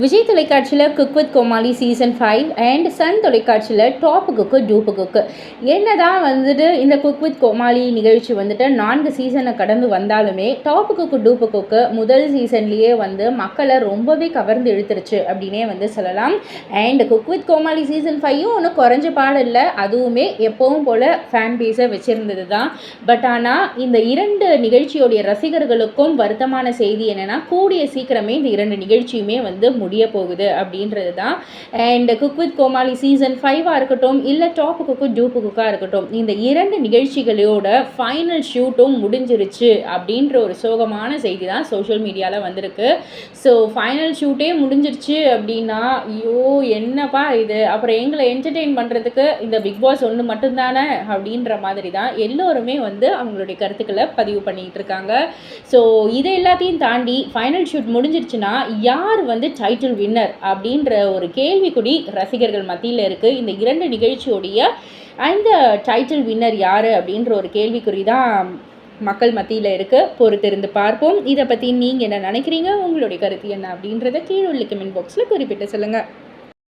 விஜய் தொலைக்காட்சியில் cook with Comali season five and Sun தொலைக்காட்சியில் top cook dupe cook. என்ன தான் வந்துட்டு இந்த குக் வித் கோமாளி நிகழ்ச்சி வந்துட்டு நான்கு சீசனை கடந்து வந்தாலுமே டாப் குக்கு டூப்பு குக்கு முதல் சீசன்லேயே வந்து மக்களை ரொம்பவே கவர்ந்து இழுத்துருச்சு அப்படின்னே வந்து சொல்லலாம். And cook with Comali season ஃபைவும் ஒன்றும் குறைஞ்ச பாடில்லை அதுவுமே எப்போவும் போல் ஃபேன் பேஸை வச்சுருந்தது தான் பட் ஆனால் இந்த இரண்டு நிகழ்ச்சியோடைய ரசிகர்களுக்கும் வருத்தமான செய்தி என்னென்னா கூடிய சீக்கிரமே இந்த இரண்டு நிகழ்ச்சியுமே வந்து முடிய போகுது அப்படின்றது தான் and cook with Comali season ஃபைவாக இருக்கட்டும் இல்லை டாப் குக்கு டூப்பு குக்காக இருக்கட்டும் இந்த இரண்டு நிகழ்ச்சிகளோட ஃபைனல் ஷூட்டும் முடிஞ்சிருச்சு அப்படின்ற ஒரு சோகமான செய்தி தான் சோஷியல் மீடியாவில் வந்திருக்கு ஸோ ஃபைனல் ஷூட்டே முடிஞ்சிருச்சு அப்படின்னா ஐயோ என்னப்பா இது? அப்புறம் எங்களை என்டர்டெயின் பண்ணுறதுக்கு இந்த பிக் பாஸ் ஒன்று மட்டும்தானே அப்படின்ற மாதிரி தான் எல்லோருமே வந்து அவங்களுடைய கருத்துக்களை பதிவு பண்ணிகிட்டு இருக்காங்க. ஸோ இதை எல்லாத்தையும் தாண்டி ஃபைனல் ஷூட் முடிஞ்சிருச்சுன்னா யார் வந்து டைட்டில் வின்னர் அப்படின்ற ஒரு கேள்விக்குடி ரசிகர்கள் மத்தியில் இருக்குது இந்த இரண்டு நிகழ்ச்சியோடைய அந்த டைட்டில் வின்னர் யார் அப்படின்ற ஒரு கேள்விக்குறி தான் மக்கள் மத்தியில் இருக்குது பொறுத்திருந்து பார்ப்போம். இதை பற்றி நீங்கள் என்ன நினைக்கிறீங்க? உங்களுடைய கருத்து என்ன அப்படின்றத கீழே உள்ள கமெண்ட் பாக்ஸில் குறிப்பிட்டு சொல்லுங்கள்